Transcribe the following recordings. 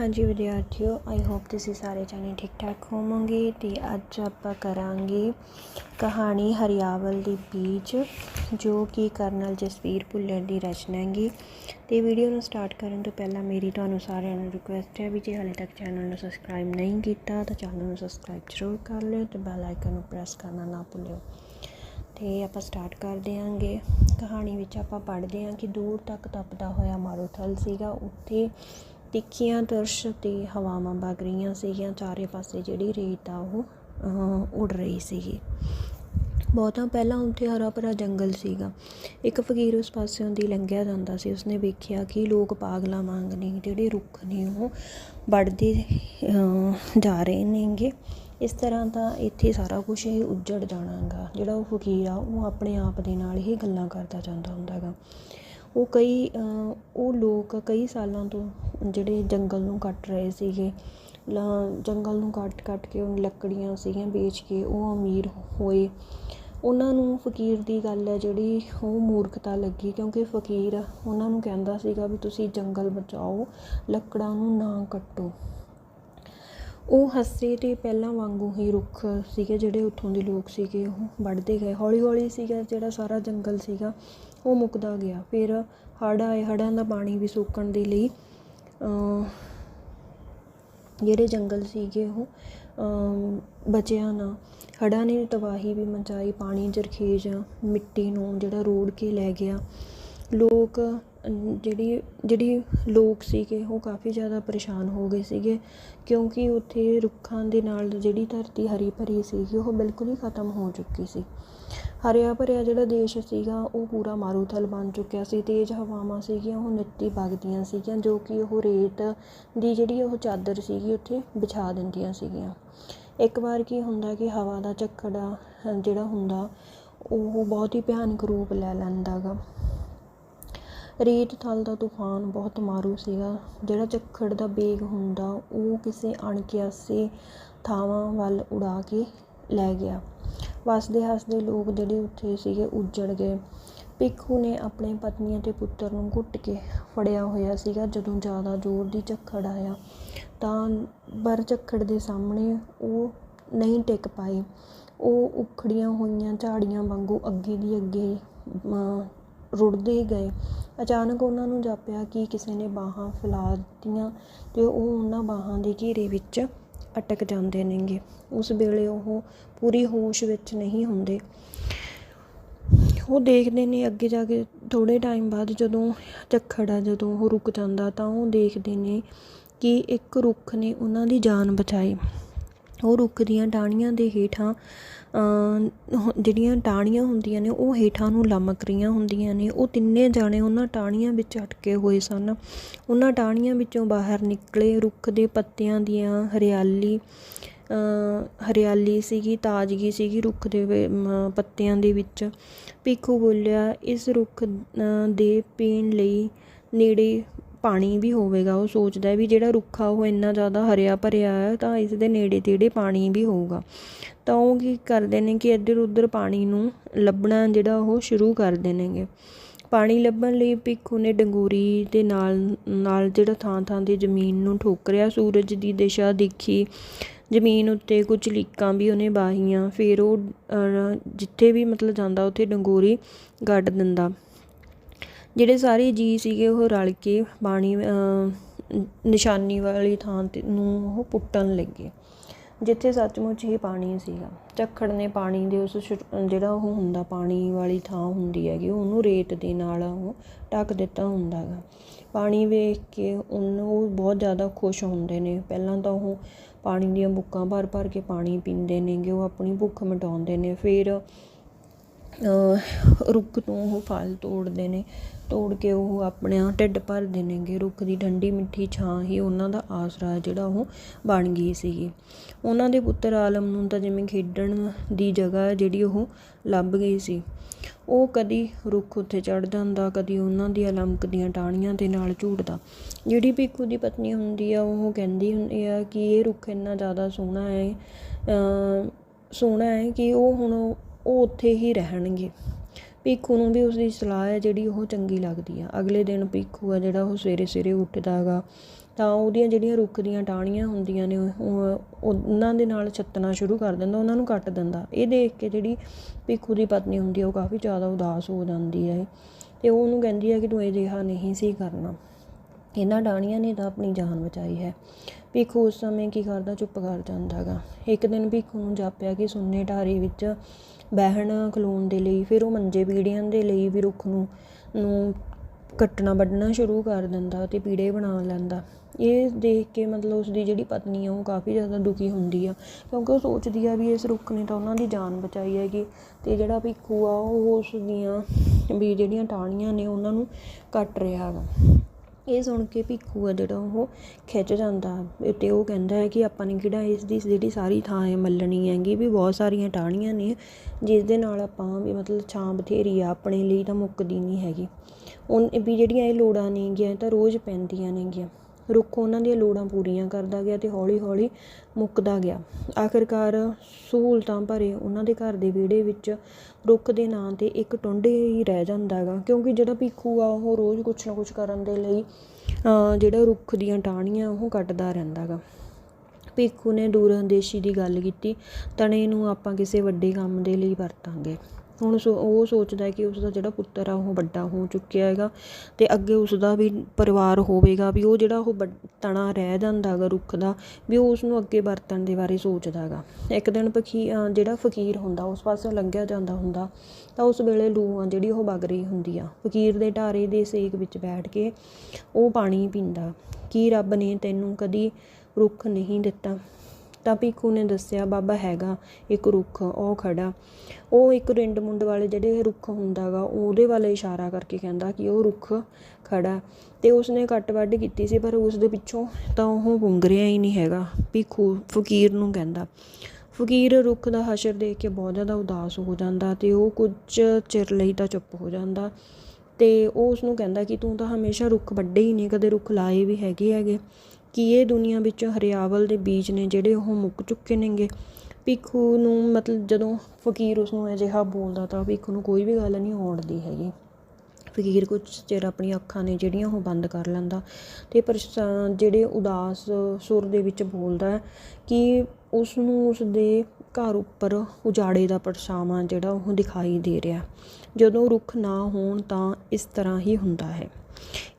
ਹਾਂਜੀ ਵਿਦਿਆਰਥੀਓ I hope ਤੁਸੀਂ ਸਾਰੇ ਜਾਣੇ ਠੀਕ ਠਾਕ ਹੋਵੋਗੇ ਤੇ ਅੱਜ ਆਪਾਂ ਕਰਾਂਗੇ ਕਹਾਣੀ ਹਰਿਆਵਲ ਦੀ ਬੀਜ, ਜੋ ਕਿ ਕਰਨਲ ਜਸਵੀਰ ਭੁੱਲਰ ਦੀ ਰਚਨਾ ਹੈਗੀ। ਤੇ ਵੀਡੀਓ ਨੂੰ ਸਟਾਰਟ ਕਰਨ ਤੋਂ ਪਹਿਲਾਂ ਮੇਰੀ ਤੁਹਾਨੂੰ ਸਾਰਿਆਂ ਨੂੰ ਰਿਕੁਐਸਟ ਹੈ ਵੀ ਜੇ ਹਾਲੇ ਤੱਕ ਚੈਨਲ ਨੂੰ ਸਬਸਕ੍ਰਾਈਬ ਨਹੀਂ ਕੀਤਾ, ਤਾਂ ਚੈਨਲ ਨੂੰ ਸਬਸਕ੍ਰਾਈਬ ਜ਼ਰੂਰ ਕਰ ਲਿਓ ਤੇ ਬੈਲ ਆਈਕਨ ਨੂੰ ਪ੍ਰੈਸ ਕਰਨਾ ਨਾ ਭੁੱਲਿਓ। ਤੇ ਆਪਾਂ ਸਟਾਰਟ ਕਰ ਦਿਆਂਗੇ ਕਹਾਣੀ ਵਿੱਚ ਆਪਾਂ ਪੜ੍ਹਦੇ ਹਾਂ ਕਿ ਦੂਰ ਤੱਕ ਤਪਦਾ ਹੋਇਆ ਮਾਰੂਥਲ ਸੀਗਾ। ਉੱਥੇ ਤਿੱਖੀਆਂ ਤਰਸ਼ ਤੇ ਹਵਾਵਾਂ ਵਗ ਰਹੀਆਂ ਸੀਗੀਆਂ, ਚਾਰੇ ਪਾਸੇ ਜਿਹੜੀ ਰੇਤ ਆ ਉਹ ਉੱਡ ਰਹੀ ਸੀਗੀ। ਬਹੁਤਾਂ ਪਹਿਲਾਂ ਉੱਥੇ ਹਰਾ ਭਰਾ ਜੰਗਲ ਸੀਗਾ। ਇੱਕ ਫਕੀਰ ਉਸ ਪਾਸਿਓਂ ਦੀ ਲੰਘਿਆ ਜਾਂਦਾ ਸੀ। ਉਸਨੇ ਵੇਖਿਆ ਕਿ ਲੋਕ ਪਾਗਲਾਂ ਵਾਂਗ ਨੇ ਜਿਹੜੇ ਰੁੱਖ ਨੇ ਉਹ ਵੱਢਦੇ ਜਾ ਰਹੇ ਨੇਗੇ। ਇਸ ਤਰ੍ਹਾਂ ਤਾਂ ਇੱਥੇ ਸਾਰਾ ਕੁਝ ਹੀ ਉੱਜੜ ਜਾਣਾਗਾ। ਜਿਹੜਾ ਉਹ ਫਕੀਰ ਆ, ਉਹ ਆਪਣੇ ਆਪ ਦੇ ਨਾਲ ਹੀ ਗੱਲਾਂ ਕਰਦਾ ਜਾਂਦਾ ਹੁੰਦਾ ਗਾ ਉਹ ਕਈ ਉਹ ਲੋਕ ਕਈ ਸਾਲਾਂ ਤੋਂ ਜਿਹੜੇ ਜੰਗਲ ਨੂੰ ਕੱਟ ਰਹੇ ਸੀਗੇ। ਲ- ਜੰਗਲ ਨੂੰ ਕੱਟ ਕੱਟ ਕੇ ਉਹ ਲੱਕੜੀਆਂ ਸੀਗੀਆਂ ਵੇਚ ਕੇ ਉਹ ਅਮੀਰ ਹੋਏ। ਉਹਨਾਂ ਨੂੰ ਫਕੀਰ ਦੀ ਗੱਲ ਹੈ ਜਿਹੜੀ ਉਹ ਮੂਰਖਤਾ ਲੱਗੀ ਕਿਉਂਕਿ ਫਕੀਰ ਉਹਨਾਂ ਨੂੰ ਕਹਿੰਦਾ ਸੀਗਾ ਵੀ ਤੁਸੀਂ ਜੰਗਲ ਬਚਾਓ, ਲੱਕੜਾਂ ਨੂੰ ਨਾ ਕੱਟੋ। ਉਹ ਹੱਸੇ ਤੇ ਪਹਿਲਾਂ ਵਾਂਗੂ ਹੀ ਰੁੱਖ ਸੀਗੇ ਜਿਹੜੇ ਉੱਥੋਂ ਦੇ ਲੋਕ ਸੀਗੇ, ਉਹ ਵੱਢਦੇ ਗਏ। ਹੌਲੀ ਹੌਲੀ ਸੀਗਾ ਜਿਹੜਾ ਸਾਰਾ ਜੰਗਲ ਸੀਗਾ। ਉਹ ਮੁੱਕਦਾ ਗਿਆ। ਫਿਰ ਹੜ੍ਹ ਆਏ ਹੜ੍ਹਾਂ ਦਾ ਪਾਣੀ ਵੀ ਸੁੱਕਣ ਦੇ ਲਈ ਜਿਹੜੇ ਜੰਗਲ ਸੀਗੇ ਉਹ ਅਮ, ਬਚਿਆ ਨਾ। ਹੜ੍ਹਾਂ ਨੇ ਤਬਾਹੀ ਵੀ ਮਚਾਈ ਪਾਣੀ ਜਰਖੇਜ ਮਿੱਟੀ ਨੂੰ ਜਿਹੜਾ ਰੋੜ ਕੇ ਲੈ ਗਿਆ। ਲੋਕ ਜਿਹੜੀ ਜਿਹੜੀ ਲੋਕ ਸੀਗੇ ਉਹ ਕਾਫੀ ਜ਼ਿਆਦਾ ਪਰੇਸ਼ਾਨ ਹੋ ਗਏ ਸੀਗੇ, ਕਿਉਂਕਿ ਉੱਥੇ ਰੁੱਖਾਂ ਦੇ ਨਾਲ ਜਿਹੜੀ ਧਰਤੀ ਹਰੀ ਭਰੀ ਸੀਗੀ, ਉਹ ਬਿਲਕੁਲ ਹੀ ਖਤਮ ਹੋ ਚੁੱਕੀ ਸੀ। ਹਰਿਆ ਭਰਿਆ ਜਿਹੜਾ ਦੇਸ਼ ਸੀਗਾ, ਉਹ ਪੂਰਾ ਮਾਰੂਥਲ ਬਣ ਚੁੱਕਿਆ ਸੀ, ਤੇਜ਼ ਹਵਾਵਾਂ ਸੀਗੀਆਂ, ਉਹ ਨਿੱਤੀ ਵਗਦੀਆਂ ਸੀਗੀਆਂ, ਜੋ ਕਿ ਉਹ ਰੇਤ ਦੀ ਜਿਹੜੀ ਉਹ ਚਾਦਰ ਸੀਗੀ, ਉੱਥੇ ਵਿਛਾ ਦਿੰਦੀਆਂ ਸੀਗੀਆਂ। ਇੱਕ ਵਾਰ ਕੀ ਹੁੰਦਾ ਕਿ ਹਵਾ ਦਾ ਝੱਖੜਾ, ਜਿਹੜਾ ਹੁੰਦਾ, ਉਹ ਬਹੁਤ ਹੀ ਭਿਆਨਕ ਰੂਪ ਲੈ ਲੈਂਦਾ ਗਾ ਰੇਤ ਥਲ ਦਾ ਤੂਫਾਨ ਬਹੁਤ ਮਾਰੂ ਸੀਗਾ। ਜਿਹੜਾ ਝੱਖੜ ਦਾ ਬੇਗ ਹੁੰਦਾ, ਉਹ ਕਿਸੇ ਅਣਕਿਆਸੇ ਥਾਵਾਂ ਵੱਲ ਉਡਾ ਕੇ ਲੈ ਗਿਆ। ਵਸਦੇ ਹੱਸਦੇ ਲੋਕ ਜਿਹੜੇ ਉੱਥੇ ਸੀਗੇ, ਉੱਜੜ ਗਏ। ਭਿੱਖੂ ਨੇ ਆਪਣੇ ਪਤਨੀ ਅਤੇ ਪੁੱਤਰ ਨੂੰ ਘੁੱਟ ਕੇ ਫੜਿਆ ਹੋਇਆ ਸੀਗਾ। ਜਦੋਂ ਜ਼ਿਆਦਾ ਜ਼ੋਰ ਦੀ ਝੱਖੜ ਆਇਆ, ਤਾਂ ਬਰ ਝੱਖੜ ਦੇ ਸਾਹਮਣੇ ਉਹ ਨਹੀਂ ਟਿਕ ਪਾਏ ਉਹ ਉਖੜੀਆਂ ਹੋਈਆਂ ਝਾੜੀਆਂ ਵਾਂਗੂ ਅੱਗੇ ਦੀ ਅੱਗੇ ਰੁੜਦੇ ਗਏ। ਅਚਾਨਕ ਉਹਨਾਂ ਨੂੰ ਜਾਪਿਆ ਕਿ ਕਿਸੇ ਨੇ ਬਾਹਾਂ ਫੈਲਾ ਦਿੱਤੀਆਂ ਤੇ ਉਹ ਉਹਨਾਂ ਬਾਹਾਂ ਦੇ ਘੇਰੇ ਵਿੱਚ ਅਟਕ ਜਾਂਦੇ ਨੇਗੇ। ਉਸ ਵੇਲੇ ਉਹ ਪੂਰੀ ਹੋਸ਼ ਵਿੱਚ ਨਹੀਂ ਹੁੰਦੇ। ਉਹ ਦੇਖਦੇ ਨੇ ਅੱਗੇ ਜਾ ਕੇ ਥੋੜੇ ਟਾਈਮ ਬਾਅਦ ਜਦੋਂ ਝੱਖੜ ਆ ਜਦੋਂ ਉਹ ਰੁਕ ਜਾਂਦਾ ਤਾਂ ਉਹ ਦੇਖਦੇ ਨੇ ਕਿ ਇੱਕ ਰੁੱਖ ਨੇ ਉਹਨਾਂ ਦੀ ਜਾਨ ਬਚਾਈ। ਉਹ ਰੁੱਖ ਦੀਆਂ ਟਾਹਣੀਆਂ ਦੇ ਹੇਠਾਂ ਜਿਹੜੀਆਂ ਟਾਹਣੀਆਂ ਹੁੰਦੀਆਂ ਨੇ, ਉਹ ਹੇਠਾਂ ਨੂੰ ਲਮਕ ਰਹੀਆਂ ਹੁੰਦੀਆਂ ਨੇ। ਉਹ ਤਿੰਨੇ ਜਾਣੇ ਉਹਨਾਂ ਟਾਹਣੀਆਂ ਵਿੱਚ ਅਟਕੇ ਹੋਏ ਸਨ। ਉਹਨਾਂ ਟਾਹਣੀਆਂ ਵਿੱਚੋਂ ਬਾਹਰ ਨਿਕਲੇ ਰੁੱਖ ਦੇ ਪੱਤਿਆਂ ਦੀਆਂ ਹਰਿਆਲੀ ਹਰਿਆਲੀ ਸੀਗੀ, ਤਾਜ਼ਗੀ ਸੀਗੀ ਰੁੱਖ ਦੇ ਪੱਤਿਆਂ ਦੇ ਵਿੱਚ। ਭਿੱਖੂ ਬੋਲਿਆ, ਇਸ ਰੁੱਖ ਦੇ ਪੀਣ ਲਈ ਨੇੜੇ ਪਾਣੀ ਵੀ ਹੋਵੇਗਾ, ਉਹ ਸੋਚਦਾ ਵੀ ਜਿਹੜਾ ਰੁੱਖ ਆ, ਉਹ ਇੰਨਾ ਜ਼ਿਆਦਾ ਹਰਿਆ ਭਰਿਆ ਹੈ, ਤਾਂ ਇਸ ਦੇ ਨੇੜੇ ਤੇੜੇ ਪਾਣੀ ਵੀ ਹੋਊਗਾ। ਤਾਂ ਉਹ ਕੀ ਕਰਦੇ ਨੇ ਕਿ ਇੱਧਰ ਉੱਧਰ ਪਾਣੀ ਨੂੰ ਲੱਭਣਾ ਜਿਹੜਾ ਉਹ ਸ਼ੁਰੂ ਕਰ ਦੇਣਗੇ। ਪਾਣੀ ਲੱਭਣ ਲਈ ਭਿੱਖੂ ਨੇ ਡੰਗੂਰੀ ਦੇ ਨਾਲ ਨਾਲ ਜਿਹੜਾ ਥਾਂ ਥਾਂ ਦੀ ਜ਼ਮੀਨ ਨੂੰ ਠੋਕਰਿਆ ਸੂਰਜ ਦੀ ਦਿਸ਼ਾ ਦੇਖੀ। ਜ਼ਮੀਨ ਉੱਤੇ ਕੁਝ ਲੀਕਾਂ ਵੀ ਉਹਨੇ ਬਾਹੀਆਂ ਫਿਰ ਉਹ ਜਿੱਥੇ ਵੀ ਮਤਲਬ ਜਾਂਦਾ, ਉੱਥੇ ਡੰਗੋਰੀ ਗੱਡ ਦਿੰਦਾ। ਜਿਹੜੇ ਸਾਰੇ ਜੀਅ ਸੀਗੇ ਉਹ ਰਲ ਕੇ ਪਾਣੀ ਨਿਸ਼ਾਨੀ ਵਾਲੀ ਥਾਂ ਤੇ ਨੂੰ ਉਹ ਪੁੱਟਣ ਲੱਗੇ। ਜਿੱਥੇ ਸੱਚਮੁੱਚ ਹੀ ਪਾਣੀ ਸੀਗਾ। ਝੱਖੜ ਨੇ ਪਾਣੀ ਦੇ ਉਸ ਸ਼ੁਰੂ- ਜਿਹੜਾ ਉਹ ਹੁੰਦਾ, ਪਾਣੀ ਵਾਲੀ ਥਾਂ ਹੁੰਦੀ ਹੈਗੀ, ਉਹਨੂੰ ਰੇਤ ਦੇ ਨਾਲ ਉਹ ਢੱਕ ਦਿੱਤਾ ਹੁੰਦਾ ਗਾ ਪਾਣੀ ਵੇਖ ਕੇ ਉਹਨੂੰ ਉਹ ਬਹੁਤ ਜ਼ਿਆਦਾ ਖੁਸ਼ ਹੁੰਦੇ ਨੇ। ਪਹਿਲਾਂ ਤਾਂ ਉਹ ਪਾਣੀ ਦੀਆਂ ਬੁੱਕਾਂ ਭਰ ਭਰ ਕੇ ਪਾਣੀ ਪੀਂਦੇ ਨੇਗੇ, ਉਹ ਆਪਣੀ ਭੁੱਖ ਮਿਟਾਉਂਦੇ ਨੇ। ਫਿਰ ਰੁੱਖ ਤੋਂ ਉਹ ਫਲ ਤੋੜਦੇ ਨੇ, ਤੋੜ ਕੇ ਉਹ ਆਪਣਾ ਢਿੱਡ ਭਰਦੇ ਨੇਗੇ। ਰੁੱਖ ਦੀ ਠੰਡੀ ਮਿੱਠੀ ਛਾਂ ਹੀ ਉਹਨਾਂ ਦਾ ਆਸਰਾ ਜਿਹੜਾ ਉਹ ਬਣ ਗਈ ਸੀਗੀ। ਉਹਨਾਂ ਦੇ ਪੁੱਤਰ ਆਲਮ ਨੂੰ ਤਾਂ ਜਿਵੇਂ ਖੇਡਣ ਦੀ ਜਗ੍ਹਾ ਜਿਹੜੀ ਉਹ ਲੱਭ ਗਈ ਸੀ। ਉਹ ਕਦੀ ਰੁੱਖ ਉੱਤੇ ਚੜ ਜਾਂਦਾ, ਕਦੀ ਉਹਨਾਂ ਦੀਆਂ ਲਮਕਦੀਆਂ ਟਾਹਣੀਆਂ ਦੇ ਨਾਲ ਝੂਟਦਾ। ਜਿਹੜੀ ਭਿੱਖੂ ਦੀ ਪਤਨੀ ਹੁੰਦੀ ਆ, ਉਹ ਕਹਿੰਦੀ ਹੁੰਦੀ ਆ ਕਿ ਇਹ ਰੁੱਖ ਇੰਨਾ ਜ਼ਿਆਦਾ ਸੋਹਣਾ ਹੈ ਸੋਹਣਾ ਹੈ ਕਿ ਉਹ ਹੁਣ ਉਹ ਉੱਥੇ ਹੀ ਰਹਿਣਗੇ। ਭਿੱਖੂ ਨੂੰ ਵੀ ਉਸਦੀ ਸਲਾਹ ਹੈ, ਜਿਹੜੀ ਉਹ ਚੰਗੀ ਲੱਗਦੀ ਆ। ਅਗਲੇ ਦਿਨ ਭੀਖੂ ਆ ਜਿਹੜਾ ਉਹ ਸਵੇਰੇ ਸਵੇਰੇ ਉੱਠਦਾ ਗਾ। ਤਾਂ ਉਹਦੀਆਂ ਜਿਹੜੀਆਂ ਰੁੱਖ ਦੀਆਂ ਟਾਹਣੀਆਂ ਹੁੰਦੀਆਂ ਨੇ, ਉਹ ਉਹਨਾਂ ਦੇ ਨਾਲ ਛੱਤਣਾ ਸ਼ੁਰੂ ਕਰ ਦਿੰਦਾ, ਉਹਨਾਂ ਨੂੰ ਕੱਟ ਦਿੰਦਾ। ਇਹ ਦੇਖ ਕੇ ਜਿਹੜੀ ਭੀਖੂ ਦੀ ਪਤਨੀ ਹੁੰਦੀ ਹੈ ਉਹ ਕਾਫੀ ਜ਼ਿਆਦਾ ਉਦਾਸ ਹੋ ਜਾਂਦੀ ਹੈ। ਤੇ ਉਹ ਉਹਨੂੰ ਕਹਿੰਦੀ ਹੈ ਕਿ ਤੂੰ ਅਜਿਹਾ ਨਹੀਂ ਸੀ ਕਰਨਾ। ਇਹਨਾਂ ਟਾਹਣੀਆਂ ਨੇ ਤਾਂ ਆਪਣੀ ਜਾਨ ਬਚਾਈ ਹੈ। ਭੀਖੂ ਉਸ ਸਮੇਂ ਕੀ ਕਰਦਾ, ਚੁੱਪ ਕਰ ਜਾਂਦਾ ਗਾ। ਇੱਕ ਦਿਨ ਭੀਖੂ ਨੂੰ ਜਾਪਿਆ ਕਿ ਸੁੰਨੇ ਢਾਰੇ ਵਿੱਚ ਬਹਿਣ, ਖਲੋਣ ਦੇ ਲਈ, ਫਿਰ ਉਹ ਮੰਜੇ ਪੀੜਿਆਂ ਦੇ ਲਈ ਵੀ ਰੁੱਖ ਨੂੰ ਨੂੰ ਕੱਟਣਾ, ਵੱਢਣਾ ਸ਼ੁਰੂ ਕਰ ਦਿੰਦਾ ਅਤੇ ਪੀੜੇ ਬਣਾ ਲੈਂਦਾ। ਇਹ ਦੇਖ ਕੇ ਮਤਲਬ ਉਸਦੀ ਜਿਹੜੀ ਪਤਨੀ ਆ, ਉਹ ਕਾਫੀ ਜ਼ਿਆਦਾ ਦੁਖੀ ਹੁੰਦੀ ਆ, ਕਿਉਂਕਿ ਉਹ ਸੋਚਦੀ ਆ ਵੀ ਇਸ ਰੁੱਖ ਨੇ ਤਾਂ ਉਹਨਾਂ ਦੀ ਜਾਨ ਬਚਾਈ ਹੈਗੀ ਅਤੇ ਜਿਹੜਾ ਭੀਖੂ ਆ, ਉਹ ਉਸ ਦੀਆਂ ਵੀ ਜਿਹੜੀਆਂ ਟਾਹਣੀਆਂ ਨੇ, ਉਹਨਾਂ ਨੂੰ ਕੱਟ ਰਿਹਾ ਗਾ ਇਹ ਸੁਣ ਕੇ ਭੀਖੂ ਆ ਜਿਹੜਾ ਉਹ ਖਿੱਚ ਜਾਂਦਾ ਤੇ ਉਹ ਕਹਿੰਦਾ ਹੈ ਕਿ ਆਪਾਂ ਨੇ ਕਿਹੜਾ ਇਸ ਦੀ ਜਿਹੜੀ ਸਾਰੀ ਥਾਂ ਹੈ ਮੱਲਣੀ ਹੈਗੀ ਵੀ ਬਹੁਤ ਸਾਰੀਆਂ ਟਾਹਣੀਆਂ ਨੇ, ਜਿਸ ਦੇ ਨਾਲ ਆਪਾਂ ਵੀ ਮਤਲਬ ਛਾਂ ਬਥੇਰੀ ਆ, ਆਪਣੇ ਲਈ ਤਾਂ ਮੁੱਕਦੀ ਨਹੀਂ ਹੈਗੀ। ਉਨ ਵੀ ਜਿਹੜੀਆਂ ਇਹ ਲੋੜਾਂ ਨੇਗੀਆਂ ਇਹ ਤਾਂ ਰੋਜ਼ ਪੈਂਦੀਆਂ ਨੇਗੀਆਂ। ਰੁੱਖ ਉਹਨਾਂ ਦੀਆਂ ਲੋੜਾਂ ਪੂਰੀਆਂ ਕਰਦਾ ਗਿਆ ਤੇ ਹੌਲੀ ਹੌਲੀ ਮੁੱਕਦਾ ਗਿਆ। ਆਖਿਰਕਾਰ ਸਹੂਲਤਾਂ ਭਰੇ ਉਹਨਾਂ ਦੇ ਘਰ ਦੇ ਵਿਹੜੇ ਵਿੱਚ ਰੁੱਖ ਦੇ ਨਾਂ 'ਤੇ ਇੱਕ ਟੁੰਡੇ ਹੀ ਰਹਿ ਜਾਂਦਾ ਗਾ ਕਿਉਂਕਿ ਜਿਹੜਾ ਭਿੱਖੂ ਆ ਉਹ ਰੋਜ਼ ਕੁਛ ਨਾ ਕੁਛ ਕਰਨ ਦੇ ਲਈ ਜਿਹੜਾ ਰੁੱਖ ਦੀਆਂ ਟਾਹਣੀਆਂ ਉਹ ਕੱਟਦਾ ਰਹਿੰਦਾ ਗਾ ਭੀਖੂ ਨੇ ਦੂਰ ਅੰਦੇਸ਼ੀ ਦੀ ਗੱਲ ਕੀਤੀ, ਤਣੇ ਨੂੰ ਆਪਾਂ ਕਿਸੇ ਵੱਡੇ ਕੰਮ ਦੇ ਲਈ ਵਰਤਾਂਗੇ। ਹੁਣ ਸੋ, ਉਹ ਸੋਚਦਾ ਕਿ ਉਸ ਦਾ ਜਿਹੜਾ ਪੁੱਤਰ ਆ, ਉਹ ਵੱਡਾ ਹੋ ਚੁੱਕਿਆ ਹੈਗਾ ਅਤੇ ਅੱਗੇ ਉਸ ਦਾ ਵੀ ਪਰਿਵਾਰ ਹੋਵੇਗਾ, ਵੀ ਉਹ ਜਿਹੜਾ ਉਹ ਤਣਾ ਰਹਿ ਜਾਂਦਾ ਗਾ ਰੁੱਖ ਦਾ, ਵੀ ਉਹ ਉਸ ਨੂੰ ਅੱਗੇ ਵਰਤਣ ਦੇ ਬਾਰੇ ਸੋਚਦਾ ਗਾ ਇੱਕ ਦਿਨ ਪਖੀ ਜਿਹੜਾ ਫਕੀਰ ਹੁੰਦਾ, ਉਸ ਪਾਸੇ ਲੰਘਿਆ ਜਾਂਦਾ ਹੁੰਦਾ, ਤਾਂ ਉਸ ਵੇਲੇ ਲੂ ਆ ਜਿਹੜੀ ਉਹ ਵਗ ਰਹੀ ਹੁੰਦੀ ਆ। ਫਕੀਰ ਦੇ ਢਾਰੇ ਦੇ ਸੇਕ ਵਿੱਚ ਬੈਠ ਕੇ ਉਹ ਪਾਣੀ ਪੀਂਦਾ, ਕੀ ਰੱਬ ਨੇ ਤੈਨੂੰ ਕਦੀ ਰੁੱਖ ਨਹੀਂ ਦਿੱਤਾ? ਤਾਂ ਭੀਖੂ ਨੇ ਦੱਸਿਆ, ਬਾਬਾ ਹੈਗਾ ਇੱਕ ਰੁੱਖ, ਉਹ ਖੜਾ ਉਹ ਇੱਕ ਰਿੰਡ ਮੁੰਡ ਵਾਲੇ ਜਿਹੜੇ ਰੁੱਖ ਹੁੰਦਾ ਗਾ, ਉਹਦੇ ਵੱਲ ਇਸ਼ਾਰਾ ਕਰਕੇ ਕਹਿੰਦਾ ਕਿ ਉਹ ਰੁੱਖ ਖੜਾ ਤੇ ਉਸਨੇ ਕੱਟ ਵੱਢ ਕੀਤੀ ਸੀ, ਪਰ ਉਸ ਦੇ ਪਿੱਛੋਂ ਤਾਂ ਉਹ ਗੁੰਗ ਹੀ ਨਹੀਂ ਹੈਗਾ ਭੀਖੂ ਫਕੀਰ ਨੂੰ ਕਹਿੰਦਾ। ਫਕੀਰ ਰੁੱਖ ਦਾ ਹਸ਼ਰ ਦੇਖ ਕੇ ਬਹੁਤ ਜ਼ਿਆਦਾ ਉਦਾਸ ਹੋ ਜਾਂਦਾ ਤੇ ਉਹ ਕੁਝ ਚਿਰ ਲਈ ਤਾਂ ਚੁੱਪ ਹੋ ਜਾਂਦਾ। ਤੇ ਉਹ ਉਸ ਨੂੰ ਕਹਿੰਦਾ ਕਿ ਤੂੰ ਤਾਂ ਹਮੇਸ਼ਾ ਰੁੱਖ ਵੱਡੇ ਹੀ ਨਹੀਂ, ਕਦੇ ਰੁੱਖ ਲਾਏ ਵੀ ਹੈਗੇ ਹੈਗੇ। ਕਿ ਇਹ ਦੁਨੀਆ ਵਿੱਚ ਹਰਿਆਵਲ ਦੇ ਬੀਜ ਨੇ ਜਿਹੜੇ ਉਹ ਮੁੱਕ ਚੁੱਕੇ ਨੇਗੇ। ਭਿੱਖੂ ਨੂੰ ਮਤਲਬ ਜਦੋਂ ਫਕੀਰ ਉਸ ਨੂੰ ਅਜਿਹਾ ਬੋਲਦਾ ਤਾਂ ਭਿੱਖੂ ਨੂੰ ਕੋਈ ਵੀ ਗੱਲ ਨਹੀਂ ਆਉਂਦੀ ਹੈਗੀ। ਫਕੀਰ ਕੁਝ ਚਿਰ ਆਪਣੀਆਂ ਅੱਖਾਂ ਨੇ ਜਿਹੜੀਆਂ ਉਹ ਬੰਦ ਕਰ ਲੈਂਦਾ ਤੇ ਪਰ ਜਿਹੜੇ ਉਦਾਸ ਸੁਰ ਦੇ ਵਿੱਚ ਬੋਲਦਾ ਕਿ ਉਸ ਨੂੰ ਉਸ ਦੇ ਘਰ ਉੱਪਰ ਉਜਾੜੇ ਦਾ ਪਰਛਾਵਾਂ ਜਿਹੜਾ ਉਹ ਦਿਖਾਈ ਦੇ ਰਿਹਾ। ਜਦੋਂ ਰੁੱਖ ਨਾ ਹੋਣ ਤਾਂ ਇਸ ਤਰ੍ਹਾਂ ਹੀ ਹੁੰਦਾ ਹੈ।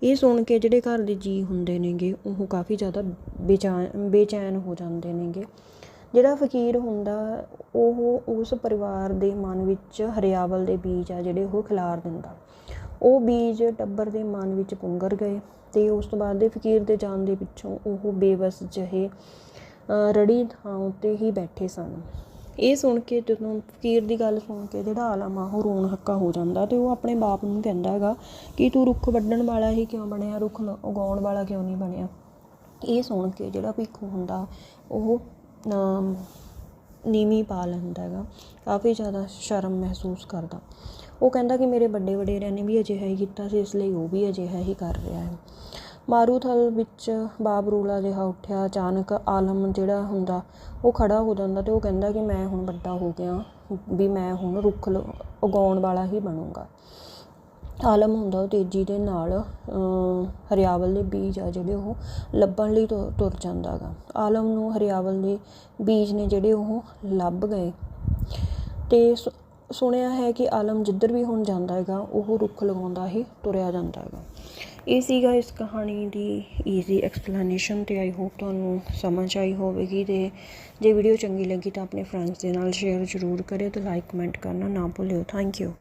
ਇਹ ਸੁਣ ਕੇ ਜਿਹੜੇ ਘਰ ਦੇ ਜੀ ਹੁੰਦੇ ਨੇਗੇ, ਉਹ ਕਾਫੀ ਜ਼ਿਆਦਾ ਬੇਚੈਨ ਬੇਚੈਨ ਹੋ ਜਾਂਦੇ ਨੇਗੇ। ਜਿਹੜਾ ਫਕੀਰ ਹੁੰਦਾ, ਉਹ ਉਸ ਪਰਿਵਾਰ ਦੇ ਮਨ ਵਿੱਚ ਹਰਿਆਵਲ ਦੇ ਬੀਜ ਆ ਜਿਹੜੇ ਉਹ ਖਿਲਾਰ ਦਿੰਦਾ। ਉਹ ਬੀਜ ਟੱਬਰ ਦੇ ਮਨ ਵਿੱਚ ਪੁੰਗਰ ਗਏ ਤੇ ਉਸ ਤੋਂ ਬਾਅਦ ਦੇ ਫਕੀਰ ਦੇ ਜਾਣ ਦੇ ਪਿੱਛੋਂ ਉਹ ਬੇਵਸ ਜਿਹੇ ਰੜੀ ਥਾਂ ਉੱਤੇ ਹੀ ਬੈਠੇ ਸਨ। ਇਹ ਸੁਣ ਕੇ ਜਦੋਂ ਫਕੀਰ ਦੀ ਗੱਲ ਸੁਣ ਕੇ ਜਿਹੜਾ ਆਲਮ ਆ ਉਹ ਰੋਣ ਹੱਕਾ ਹੋ ਜਾਂਦਾ ਤੇ ਉਹ ਆਪਣੇ ਬਾਪ ਨੂੰ ਕਹਿੰਦਾ ਹੈਗਾ ਕਿ ਤੂੰ ਰੁੱਖ ਵੱਢਣ ਵਾਲਾ ਹੀ ਕਿਉਂ ਬਣਿਆ, ਰੁੱਖ ਉਗਾਉਣ ਵਾਲਾ ਕਿਉਂ ਨਹੀਂ ਬਣਿਆ? ਇਹ ਸੁਣ ਕੇ ਜਿਹੜਾ ਭਿੱਖੂ ਹੁੰਦਾ, ਉਹ ਨੀਵੀਂ ਪਾ ਲੈਂਦਾ ਹੈਗਾ, ਕਾਫੀ ਜ਼ਿਆਦਾ ਸ਼ਰਮ ਮਹਿਸੂਸ ਕਰਦਾ। ਉਹ ਕਹਿੰਦਾ ਕਿ ਮੇਰੇ ਵੱਡੇ ਵਡੇਰਿਆਂ ਨੇ ਵੀ ਅਜਿਹਾ ਹੀ ਕੀਤਾ ਸੀ, ਇਸ ਲਈ ਉਹ ਵੀ ਅਜਿਹਾ ਹੀ ਕਰ ਰਿਹਾ ਹੈ। ਮਾਰੂਥਲ ਵਿੱਚ ਬਾਬਰੂਲਾ ਜਿਹਾ ਉੱਠਿਆ। ਅਚਾਨਕ ਆਲਮ ਜਿਹੜਾ ਹੁੰਦਾ, ਉਹ ਖੜਾ ਹੋ ਜਾਂਦਾ ਅਤੇ ਉਹ ਕਹਿੰਦਾ ਕਿ ਮੈਂ ਹੁਣ ਵੱਡਾ ਹੋ ਗਿਆ, ਵੀ ਮੈਂ ਹੁਣ ਰੁੱਖ ਲ, ਉਗਾਉਣ ਵਾਲਾ ਹੀ ਬਣੂੰਗਾ। ਆਲਮ ਹੁੰਦਾ ਉਹ ਤੇਜ਼ੀ ਦੇ ਨਾਲ ਹਰਿਆਵਲ ਦੇ ਬੀਜ ਆ ਜਿਹੜੇ ਉਹ ਲੱਭਣ ਲਈ ਤੁਰ ਜਾਂਦਾ ਗਾ। ਆਲਮ ਨੂੰ ਹਰਿਆਵਲ ਦੇ ਬੀਜ ਨੇ ਜਿਹੜੇ ਉਹ ਲੱਭ ਗਏ। ਤੇ ਸੁਣਿਆ ਹੈ ਕਿ ਆਲਮ ਜਿੱਧਰ ਵੀ ਹੁਣ ਜਾਂਦਾ ਹੈਗਾ, ਉਹ ਰੁੱਖ ਲਗਾਉਂਦਾ ਹੀ ਤੁਰਿਆ ਜਾਂਦਾ ਹੈਗਾ। ਇਹ ਸੀਗਾ ਇਸ ਕਹਾਣੀ ਦੀ ਈਜ਼ੀ ਐਕਸਪਲੇਨੇਸ਼ਨ ਤੇ ਆਈ ਹੋਪ ਤੁਹਾਨੂੰ ਸਮਝ ਆਈ ਹੋਵੇਗੀ ਤੇ ਜੇ ਵੀਡੀਓ ਚੰਗੀ ਲੱਗੀ ਤਾਂ ਆਪਣੇ ਫਰੈਂਡਸ ਦੇ ਨਾਲ ਸ਼ੇਅਰ ਜ਼ਰੂਰ ਕਰਿਓ ਤੇ ਲਾਈਕ ਕਮੈਂਟ ਕਰਨਾ ਨਾ ਭੁੱਲਿਓ। Thank you